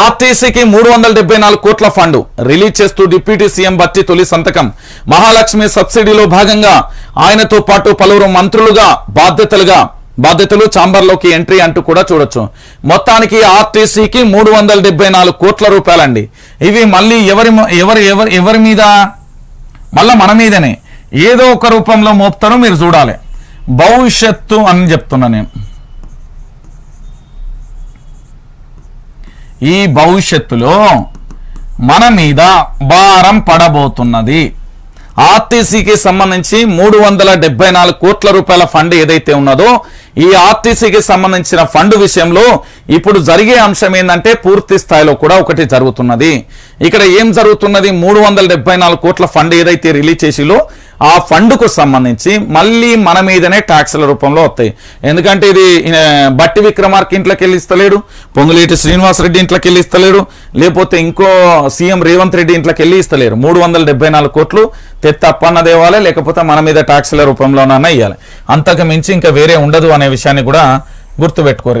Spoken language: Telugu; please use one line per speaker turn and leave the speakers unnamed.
ఆర్టీసీకి మూడు వందల డెబ్బై నాలుగు కోట్ల ఫండ్. రిలీజ్ చేస్తూ డిప్యూటీ సీఎం బట్టి తొలి సంతకం. మహాలక్ష్మి సబ్సిడీలో భాగంగా ఆయనతో పాటు పలువురు మంత్రులుగా బాధ్యతలుగా బాధ్యతలు చాంబర్లోకి ఎంట్రీ అంటూ కూడా చూడొచ్చు. మొత్తానికి ఆర్టీసీకి మూడు వందల డెబ్బై నాలుగు కోట్ల రూపాయలండి. ఇవి మళ్ళీ ఎవరి ఎవరి ఎవరి ఎవరి మీద? మళ్ళా మన మీదనే. ఏదో ఒక రూపంలో మోపుతారో మీరు చూడాలి. భవిష్యత్తు అని చెప్తున్నా నేను. ఈ భవిష్యత్తులో మన మీద భారం పడబోతున్నది. ఆర్టీసీకి సంబంధించి మూడు వందల డెబ్బై నాలుగు కోట్ల రూపాయల ఫండ్ ఏదైతే ఉన్నదో ఈ ఆర్టీసీకి సంబంధించిన ఫండ్ విషయంలో ఇప్పుడు జరిగే అంశం ఏంటంటే పూర్తి స్థాయిలో కూడా ఒకటి జరుగుతున్నది. ఇక్కడ ఏం జరుగుతున్నది? మూడు వందల డెబ్బై నాలుగు కోట్ల ఫండ్ ఏదైతే రిలీజ్ చేసిలో ఆ ఫండ్కు సంబంధించి మళ్ళీ మన మీదనే ట్యాక్స్ల రూపంలో వస్తాయి. ఎందుకంటే ఇది బట్టి విక్రమార్క ఇంట్లోకి వెళ్ళి ఇస్తలేడు పొంగులేటి శ్రీనివాసరెడ్డి ఇంట్లోకి వెళ్ళి ఇస్తలేడు లేకపోతే ఇంకో సీఎం రేవంత్ రెడ్డి ఇంట్లోకి వెళ్ళి ఇస్తలేరు. మూడు వందల డెబ్బై నాలుగు కోట్లు తెత్త అప్పన్న దేవాలే లేకపోతే మన మీద ట్యాక్స్ల రూపంలోనన్నా ఇవ్వాలి అంతకు మించి ఇంకా వేరే ఉండదు అనే విషయాన్ని కూడా గుర్తుపెట్టుకోరు.